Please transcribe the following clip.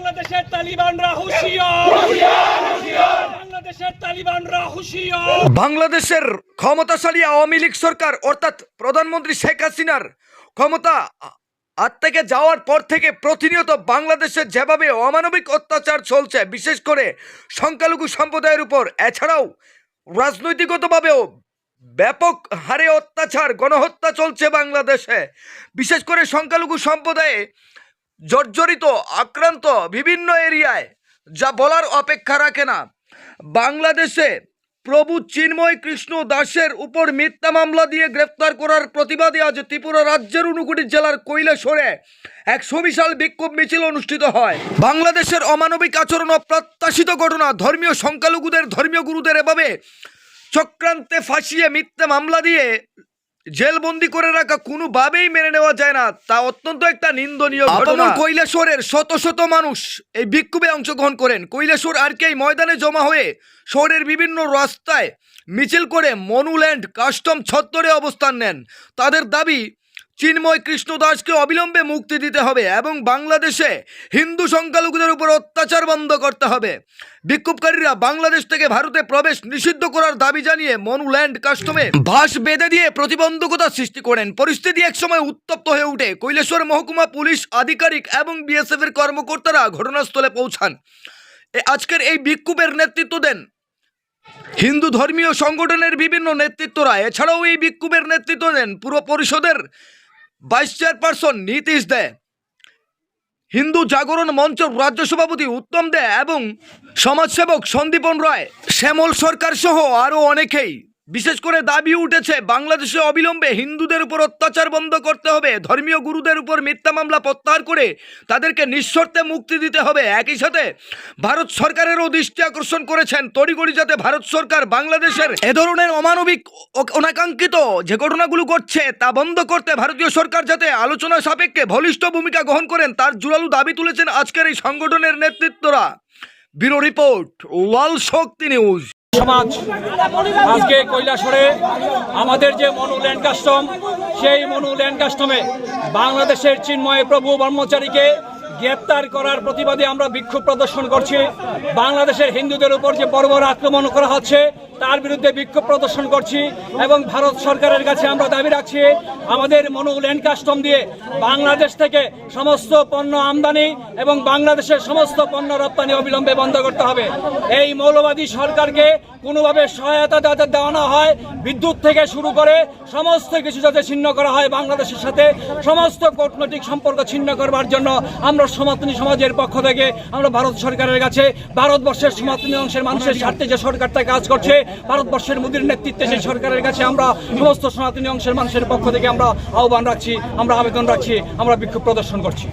বাংলাদেশের তালিবানরা তালিবানরা বাংলাদেশের ক্ষমতাশালী আওয়ামী লীগ সরকার, অর্থাৎ প্রধানমন্ত্রী শেখ হাসিনার ক্ষমতা হাত থেকে যাওয়ার পর থেকে প্রতিনিয়ত বাংলাদেশে যেভাবে অমানবিক অত্যাচার চলছে, বিশেষ করে সংখ্যালঘু সম্প্রদায়ের উপর, এছাড়াও রাজনৈতিকগতভাবেও ব্যাপক হারে অত্যাচার, গণহত্যা চলছে বাংলাদেশে। বিশেষ করে সংখ্যালঘু সম্প্রদায়ে জর্জরিত, আক্রান্ত বিভিন্ন এরিয়ায়, যা বলার অপেক্ষা রাখে না। বাংলাদেশে প্রভু চিন্ময় কৃষ্ণ দাসের উপর মিথ্যা মামলা দিয়ে গ্রেফতার করার প্রতিবাদে আজ ত্রিপুরা রাজ্যের উনকুটি জেলার কৈলাসরে এক সুবিশাল বিক্ষোভ মিছিল অনুষ্ঠিত হয়। বাংলাদেশের অমানবিক আচরণ অপ্রত্যাশিত ঘটনা ধর্মীয় সংখ্যালঘুদের, ধর্মীয় গুরুদের এভাবে চক্রান্তে ফাঁসিয়ে মিথ্যা মামলা দিয়ে জেলবন্দি করে রাখা কোনোভাবেই মেনে নেওয়া যায় না। তা অত্যন্ত একটা নিন্দনীয় ঘটনা। কৈলাসরের শত শত মানুষ এই বিক্ষোভে অংশগ্রহণ করেন। কৈলাসর আর কে ময়দানে জমা হয়ে শহরের বিভিন্ন রাস্তায় মিছিল করে মনুল্যান্ড কাস্টম ছত্তরে অবস্থান নেন। তাদের দাবি চিন্ময় কৃষ্ণ দাসকে অবিলম্বে মুক্তি দিতে হবে এবং বাংলাদেশে হিন্দু সংখ্যালঘুদের উপর অত্যাচার বন্ধ করতে হবে। বিক্ষোভকারীরা বাংলাদেশ থেকে ভারতে প্রবেশ নিষিদ্ধ করার দাবি জানিয়ে মনুল্যান্ড কাস্টমে ভাস বেঁধে দিয়ে প্রতিবন্ধকতা সৃষ্টি করেন। পরিস্থিতি একসময় উত্তপ্ত হয়ে ওঠে। কৈলেশ্বর মহকুমা পুলিশ আধিকারিক এবং বিএসএফ এর কর্মকর্তারা ঘটনাস্থলে পৌঁছান। আজকের এই বিক্ষোভের নেতৃত্ব দেন হিন্দু ধর্মীয় সংগঠনের বিভিন্ন নেতৃত্বরা। এছাড়াও এই বিক্ষোভের নেতৃত্ব দেন পুরো পরিষদের ভাইস চেয়ারপারসন নীতিশ দে হিন্দু জাগরণ মঞ্চ রাজ্য সভাপতি উত্তম দে এবং সমাজসেবক সন্দীপন রায়, শ্যামল সরকার সহ আরও অনেকেই। বিশেষ করে দাবি উঠেছে, বাংলাদেশে অবিলম্বে হিন্দুদের উপর অত্যাচার বন্ধ করতে হবে। ধর্মীয় গুরুদের উপর মিথ্যা মামলা প্রত্যাহার করে তাদেরকে নিঃশর্তে মুক্তি দিতে হবে। একই সাথে ভারত সরকারেরও দৃষ্টি আকর্ষণ করেছেন তড়িগড়ি যাতে ভারত সরকার বাংলাদেশের এ ধরনের অমানবিক অনাকাঙ্ক্ষিত যে ঘটনাগুলো ঘটছে, তা বন্ধ করতে ভারতীয় সরকার যাতে আলোচনা সাপেক্ষে বলিষ্ঠ ভূমিকা গ্রহণ করেন, তার জোরালো দাবি তুলেছেন আজকের এই সংগঠনের নেতৃত্বরা। Bureau report, Wall Shakti News. সমাজ। আজকে কৈলাসরে আমাদের যে মনু ল্যান্ড কাস্টম সেই মনু ল্যান্ড কাস্টমে বাংলাদেশের চিন্ময় প্রভু ব্রহ্মচারীকে গ্রেপ্তার করার প্রতিবাদে আমরা বিক্ষোভ প্রদর্শন করছি। বাংলাদেশের হিন্দুদের উপর যে বর্বর আক্রমণ করা হচ্ছে তার বিরুদ্ধে বিক্ষোভ প্রদর্শন করছি এবং ভারত সরকারের কাছে আমরা দাবি রাখছি, আমাদের মনু ল্যান্ড কাস্টম দিয়ে বাংলাদেশ থেকে সমস্ত পণ্য আমদানি এবং বাংলাদেশের সমস্ত পণ্য রপ্তানি অবিলম্বে বন্ধ করতে হবে। এই মৌলবাদী সরকারকে কোনোভাবে সহায়তা যাতে দেওয়া না হয়, বিদ্যুৎ থেকে শুরু করে সমস্ত কিছু যাতে ছিন্ন করা হয় বাংলাদেশের সাথে, সমস্ত কূটনৈতিক সম্পর্ক ছিন্ন করবার জন্য আমরা সমাতনী সমাজের পক্ষ থেকে আমরা ভারত সরকারের কাছে, ভারতবর্ষের সনাতনী অংশের মানুষের স্বার্থে যে সরকারটা কাজ করছে ভারতবর্ষের মোদীর নেতৃত্বে সেই সরকারের কাছে আমরা সমস্ত সনাতনী অংশের মানুষের পক্ষ থেকে আমরা আহ্বান রাখছি, আমরা আবেদন রাখছি, আমরা বিক্ষোভ প্রদর্শন করছি।